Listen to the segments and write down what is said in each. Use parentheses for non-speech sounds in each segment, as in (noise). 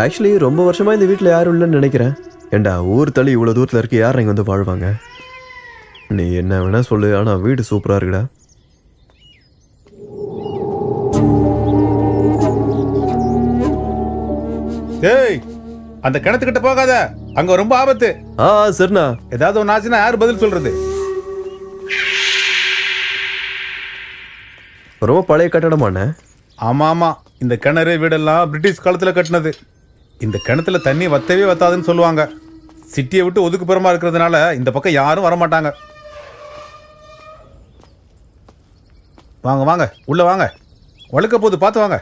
Actually ரொம்ப வருஷமா இந்த வீட்டில் யாரும் இல்லைன்னு நினைக்கிறேன். ஏண்டா ஊர் தள்ளி இவ்வளோ தூரத்தில் இருக்க யார் இங்கே வந்து வாழ்வாங்க? நீ என்ன வேணா சொல்லு ஆனால் வீடு சூப்பராக இருக்குடா. டேய் அந்த கிணத்துக்கிட்ட போகாத. அங்க ரொம்ப ஆபத்து. ஆ சரிண்ணா. ஏதாவது ஒன்று ஆச்சுன்னா யார் பதில் சொல்றது? ரொம்ப பழைய கட்டடமாண்ணே. ஆமா ஆமா இந்த கிணறு வீடெல்லாம் பிரிட்டிஷ் காலத்துல கட்டினது. இந்த கிணத்துல தண்ணி வத்தவே வத்தாதுன்னு சொல்லுவாங்க. சிட்டியை விட்டு ஒதுக்குப்புறமா இருக்கிறதுனால இந்த பக்கம் யாரும் வர மாட்டாங்க வாங்க வாங்க உள்ள வாங்க. வழுக்க போது பார்த்து வாங்க.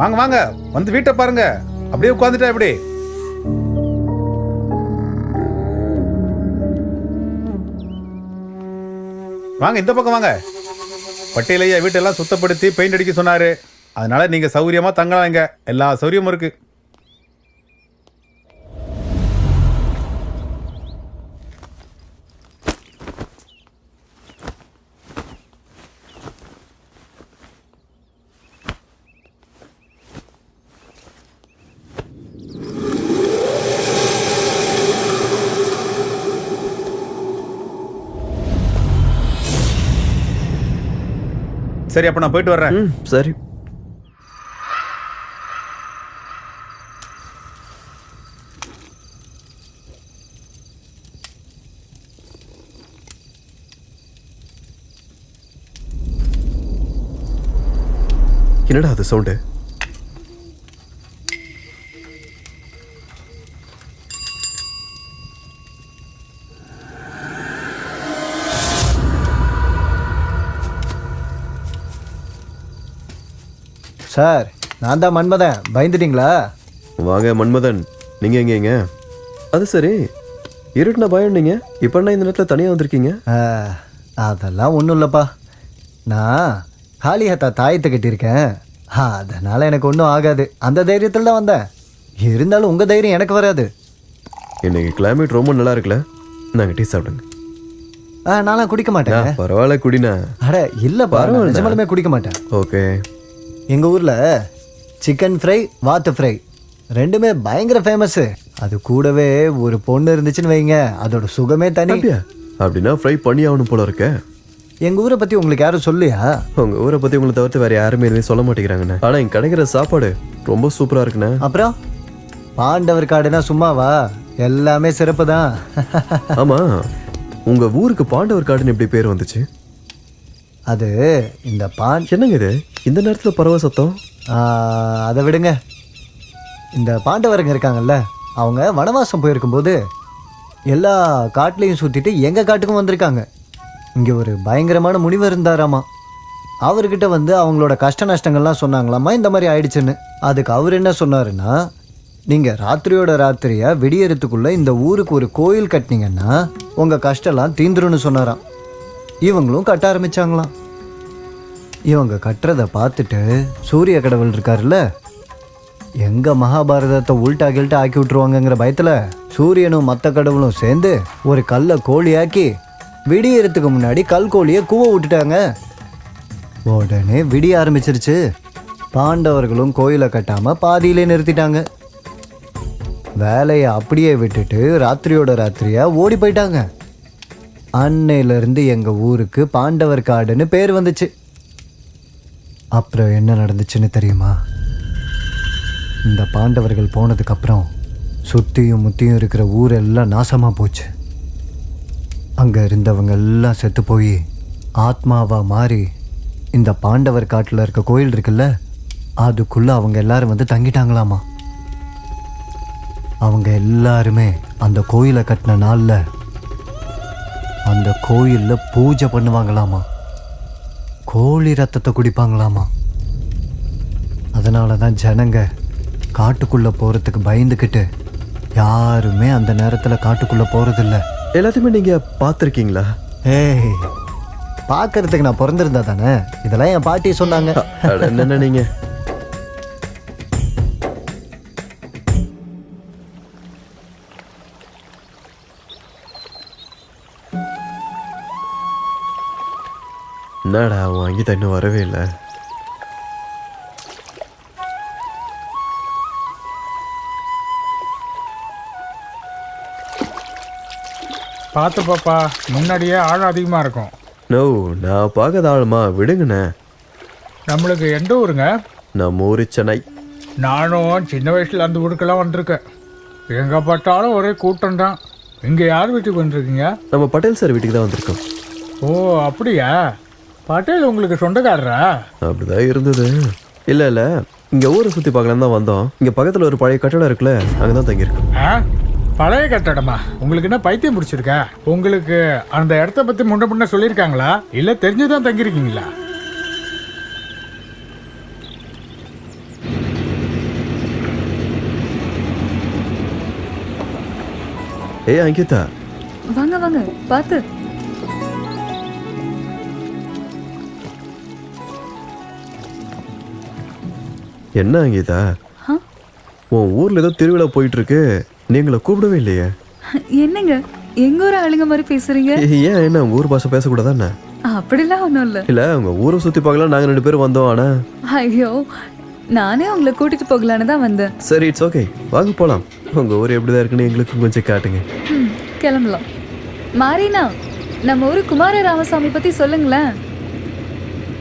வாங்க வாங்க வந்து வீட்டை பாருங்க. அப்படியே உட்காந்துட்டா எப்படி? வாங்க இந்த பக்கம் வாங்க. பட்டியலையா வீட்டெல்லாம் சுத்தப்படுத்தி பெயிண்ட் அடிக்க சொன்னார். அதனால் நீங்கள் சௌகரியமாக தங்கலாம் இங்கே. எல்லா சௌகரியமும் இருக்குது சரி அப்ப நான் போயிட்டு வர்றேன். சரி. என்னடா அது சவுண்டு சார் நான் தான் மன்மதன். பயந்துட்டீங்களா? வாங்க மன்மதன். நீங்க எங்கேங்க அது சரி. இருட்டுன பயம் நீங்க. இப்போ என்ன இந்த நேரத்தில் தனியாக வந்திருக்கீங்க? ஆ, அதெல்லாம் ஒன்றும் இல்லைப்பா. நான் காளியத்தா தாயத்தை கட்டியிருக்கேன். அதனால் எனக்கு ஒன்றும் ஆகாது. அந்த தைரியத்தில் தான் வந்தேன். இருந்தாலும் உங்கள் தைரியம் எனக்கு வராது. இன்னைக்கு கிளைமேட் ரொம்ப நல்லா இருக்குல்ல? நாங்கள் டீ சாப்பிடுங்க. ஆ நான்லாம் குடிக்க மாட்டேன் பரவாயில்ல குடிண்ணா அட இல்லைப்பா நான். நிஜமாலுமே குடிக்க மாட்டேன். ஓகே. எங்கள் ஊரில் சிக்கன் ஃப்ரை வாத்து ஃப்ரை ரெண்டுமே பயங்கர ஃபேமஸ்ஸு அது கூடவே ஒரு பொண்ணு இருந்துச்சுன்னு வைங்க அதோட சுகமே தனி. அப்படின்னா ஃப்ரை பண்ணி ஆகணும் போல இருக்க. எங்கள் ஊரை பற்றி உங்களுக்கு யாரும் சொல்லியா? உங்க ஊரை பத்தி உங்களை தவிர்த்து வேற யாருமே எதுவுமே சொல்ல மாட்டேங்கிறாங்கண்ணே. ஆனா இங்க கிடைக்கிற சாப்பாடு ரொம்ப சூப்பரா இருக்குண்ணே. அப்புறம்? பாண்டவர் காடுனா சும்மாவா? எல்லாமே சிறப்பு தான். (laughs) ஆமா உங்க ஊருக்கு பாண்டவர் காடுன்னு எப்படி பேர் வந்துச்சு? அது இந்த பான் என்னங்க இது? இந்த நேரத்தில் பறவை சத்தம்? அதை விடுங்க. இந்த பாண்டவருங்க இருக்காங்கல்ல அவங்க வனவாசம் போயிருக்கும்போது எல்லா காட்டுலையும் சுற்றிட்டு எங்கள் காட்டுக்கும் வந்திருக்காங்க. இங்கே ஒரு பயங்கரமான முனிவர் இருந்தாராமா. அவர்கிட்ட வந்து அவங்களோட கஷ்ட நஷ்டங்கள்லாம் சொன்னாங்களாமா இந்த மாதிரி ஆயிடுச்சுன்னு. அதுக்கு அவர் என்ன சொன்னாருன்னா நீங்கள் ராத்திரியோட ராத்திரியாக விடியறதுக்குள்ளே இந்த ஊருக்கு ஒரு கோயில் கட்டினீங்கன்னா உங்கள் கஷ்டம்லாம் தீந்துரும்னு சொன்னாராம். இவங்களும் கட்ட ஆரம்பிச்சாங்களாம். இவங்க கட்டுறதை பார்த்துட்டு சூரிய கடவுள் இருக்காருல்ல? எங்க மகாபாரதத்தை உள்டா கில்ட்டா ஆக்கி விட்டுருவாங்கங்கிற பயத்துல சூரியனும் மற்ற கடவுளும் சேர்ந்து ஒரு கல்லை கோழியாக்கி விடியறதுக்கு முன்னாடி கல் கோழியை கூவ விட்டுட்டாங்க. உடனே விடிய ஆரம்பிச்சிருச்சு. பாண்டவர்களும் கோயிலை கட்டாமல் பாதியிலே நிறுத்திட்டாங்க. வேலையை அப்படியே விட்டுட்டு ராத்திரியோட ராத்திரியாக ஓடி போயிட்டாங்க. அன்னையிலேருந்து எங்கள் ஊருக்கு பாண்டவர் காடுன்னு பேர் வந்துச்சு. அப்புறம் என்ன நடந்துச்சுன்னு தெரியுமா? இந்த பாண்டவர்கள் போனதுக்கப்புறம் சுற்றியும் முத்தியும் இருக்கிற ஊரெல்லாம் நாசமாக போச்சு. அங்கே இருந்தவங்க எல்லாம் செத்து போய் ஆத்மாவாக மாறி இந்த பாண்டவர் காட்டில் இருக்க கோயில் இருக்குல்ல அதுக்குள்ளே அவங்க எல்லாரும் வந்து தங்கிட்டாங்களாமா? அவங்க எல்லாருமே அந்த கோயிலை கட்டின நாளில் அந்த கோயிலில் பூஜை பண்ணுவாங்களாமா? கோழி ரத்தத்தை குடிப்பாங்களாமா? அதனால தான் ஜனங்க காட்டுக்குள்ள போறதுக்கு பயந்துக்கிட்டு யாருமே அந்த நேரத்துல காட்டுக்குள்ள போறதில்ல. எல்லாத்தையுமே நீங்க பார்த்துருக்கீங்களா? ஏய் பார்க்கறதுக்கு நான் பிறந்திருந்தா தானே? இதெல்லாம் என் பாட்டி சொன்னாங்க. அட, என்னண்ணே என்னடா வாங்கி இன்னும் வரவே இல்லை? பார்த்து பாப்பா முன்னாடியே ஆழம் அதிகமாக இருக்கும். நோ நான் பார்க்காத ஆளுமா விடுங்கண்ணே. நம்மளுக்கு எந்த ஊருங்க? நம்ம ஊரு சென்னை. நானும் சின்ன வயசில் அந்த ஊருக்கெல்லாம் வந்திருக்கேன். எங்கே பார்த்தாலும் ஒரே கூட்டம் தான் இங்கே யார் வீட்டுக்கு வந்திருக்கீங்க? நம்ம பட்டேல் சார் வீட்டுக்கு தான் வந்திருக்கோம். ஓ அப்படியா? பட்டேல் உங்களுக்கு சொந்தக்காரரா? அப்படிதான் இருந்தது. இல்லை இல்லை. இங்கே ஊரை சுற்றி பார்க்கலாம் தான் வந்தோம். இங்கே பக்கத்தில் ஒரு பழைய கட்டடம் இருக்குல்ல அங்கே தான் தங்கியிருக்கோம். ஆ? பழைய கட்டடமா? உங்களுக்கு என்ன பைத்தியம் பிடிச்சிருக்கா? உங்களுக்கு அந்த இடத்த பற்றி முன்ன முன்ன சொல்லியிருக்காங்களா? இல்லை தெரிஞ்சுதான் தங்கியிருக்கீங்களா? ஏய் அங்கிதா. வாங்க வாங்க. பார்த்து. என்ன அங்கிதா? உன் ஊரில் ஏதோ திருவிழா போயிட்டு இருக்கு நீங்கள கூப்பிடவே இல்லையே. என்னங்க? எங்க ஊர் ஆளுங்க மாதிரி பேசுறீங்க? ஏய், ஏன் என்ன ஊர் பாஷை பேசக்கூடாதா என்ன? அப்படிலாம் ஒன்றும் இல்லை. இல்லை உங்க ஊரை சுற்றி பார்க்கலாம் நாங்கள் ரெண்டு பேரும் வந்தோம் ஆனா? ஐயோ நானே உங்களை கூட்டிட்டு போகலான்னு தான் வந்தேன். சரி இட்ஸ் ஓகே வாங்க போகலாம் உங்கள் ஊர் எப்படி தான் இருக்குன்னு எங்களுக்கு கொஞ்சம் காட்டுங்க. ம், கிளம்பலாம். மாரினா நம்ம ஊரு குமார ராமசாமி பத்தி சொல்லுங்களேன்.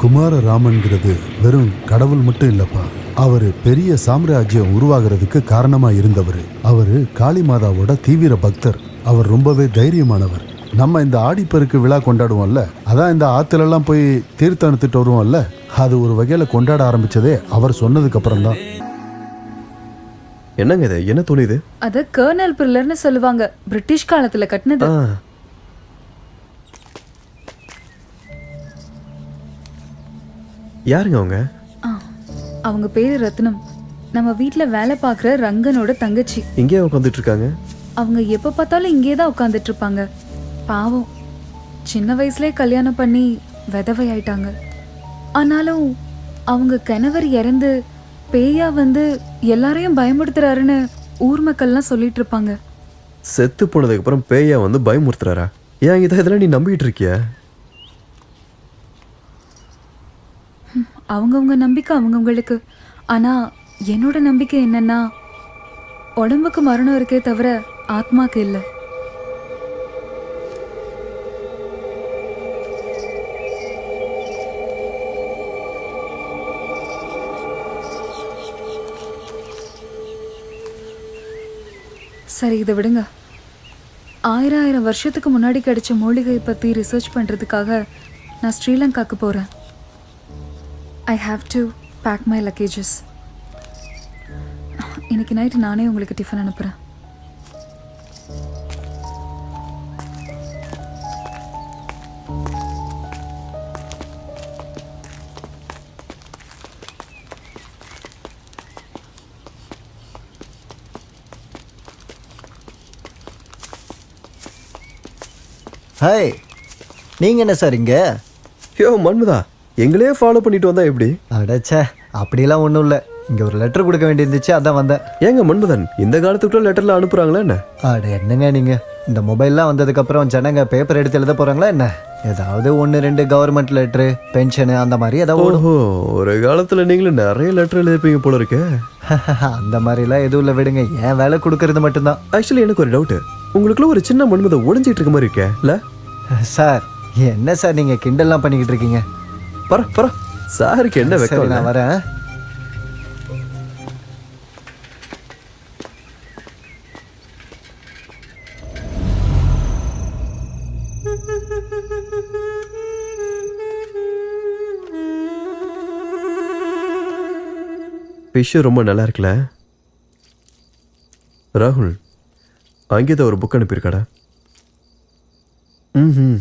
குமாரராமன்கிறது வெறும் கடவுள் மட்டும் இல்லப்பா. அவரு பெரிய சாம்ராஜ்யம் உருவாகிறதுக்கு காரணமா இருந்தவர். அவரு காளி மாதாவோட தீவிர பக்தர். அவர் ரொம்பவே தைரியமானவர். நம்ம இந்த ஆடிப்பெருக்கு விழா கொண்டாடுவோம்ல அதான் இந்த ஆத்துல எல்லாம் போய் தீர்த்தம் எடுத்துட்டு வருவோம்ல அது ஒரு வகையில கொண்டாட ஆரம்பிச்சதே அவர் சொன்னதுக்கு அப்புறம் தான் என்னங்க இது? என்ன துணி இது? அத கர்னல் பில்லர்னு சொல்லுவாங்க. பிரிட்டிஷ் காலத்துல கட்டினது. யாருங்க அவங்க? அவங்க பேரு ரத்னம். நம்ம வீட்ல வேலை பார்க்குற ரங்கனோட தங்கச்சி. இங்கேயே உட்காந்துட்டு இருக்காங்க அவங்க எப்ப பார்த்தாலும் இங்கே தான் உட்காந்துட்டு இருப்பாங்க பாவம். சின்ன வயசுலயே கல்யாணம் பண்ணி விதவை ஆயிட்டாங்க. ஆனாலும் அவங்க கணவர் இறந்து பேயா வந்து எல்லாரையும் பயமுடுத்துறாருன்னு ஊர் மக்கள்லாம் சொல்லிட்டு இருப்பாங்க செத்து போனதுக்கு அப்புறம் பேயா வந்து பயமுறுத்துறாரா? ஏன் இதை இதெல்லாம் நீ நம்பிட்டு இருக்கிய அவங்கவுங்க நம்பிக்கை அவங்கவுங்களுக்கு. ஆனால் என்னோட நம்பிக்கை என்னன்னா உடம்புக்கு மரணம் இருக்கே தவிர ஆத்மாக்கு இல்லை. சரி இதை விடுங்க. ஆயிரம் ஆயிரம் வருஷத்துக்கு முன்னாடி கிடைச்ச மூலிகை பற்றி ரிசர்ச் பண்ணுறதுக்காக நான் ஸ்ரீலங்காக்கு போகிறேன் I have to pack my luggages இன்னைக்கு நைட்டு நானே உங்களுக்கு டிஃபன் அனுப்புகிறேன் ஹாய் நீங்க என்ன சார் இங்க? யோ மன்மதா. எங்களையே ஃபாலோ பண்ணிட்டு வந்தா எப்படி? அடச்சே அப்படிலாம் ஒன்றும் இல்லை. இங்க ஒரு லெட்டர் கொடுக்க வேண்டியிருந்துச்சு அதான் வந்தேன். ஏங்க மன்மதன் இந்த காலத்துக்குள்ள லெட்டர்ல அனுப்புறாங்களா என்ன? அட என்னங்க நீங்க? இந்த மொபைல்லாம் வந்ததுக்கப்புறம் ஜனங்க பேப்பர் எடுத்து எழுத போறாங்களா என்ன? ஏதாவது ஒன்று ரெண்டு கவர்மெண்ட் லெட்ரு பென்ஷனு அந்த மாதிரி ஏதாவது ஓடும் ஓஹோ ஒரு காலத்துல நீங்களும் நிறைய லெட்டர் எழுதிப்பீங்க போல இருக்கு. (laughs) அந்த மாதிரிலாம் எதுவும் இல்லை விடுங்க. ஏன் வேலை கொடுக்கறது மட்டும்தான். ஆக்சுவலி எனக்கு ஒரு டவுட் உங்களுக்குள்ள ஒரு சின்ன மன்மதை ஒளிஞ்சிட்டு இருக்க மாதிரி இருக்கே இல்ல? (laughs) சார் என்ன சார் நீங்க கிண்டல்லாம் பண்ணிக்கிட்டு இருக்கீங்க? பர பர சாருக்கு என்ன சரி வெக்கம் நான் வரேன் ஃபிஷ் ரொம்ப நல்லா இருக்குல்ல? ராகுல் அங்கேதான் ஒரு புக் அனுப்பியிருக்காடா? ம்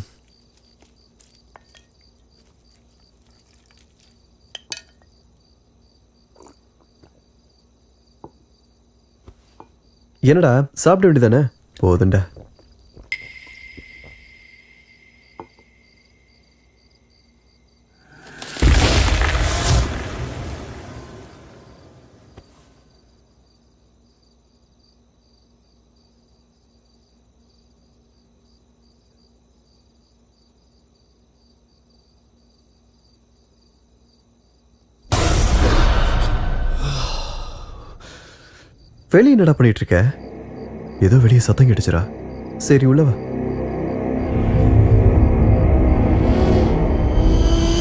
என்னடா சாப்பிட வேண்டியதானே போதுண்டா வெளியே என்னடா பண்ணிட்டு இருக்க? ஏதோ வெளியே சத்தம் கிடைச்சிரா சரி உள்ளவா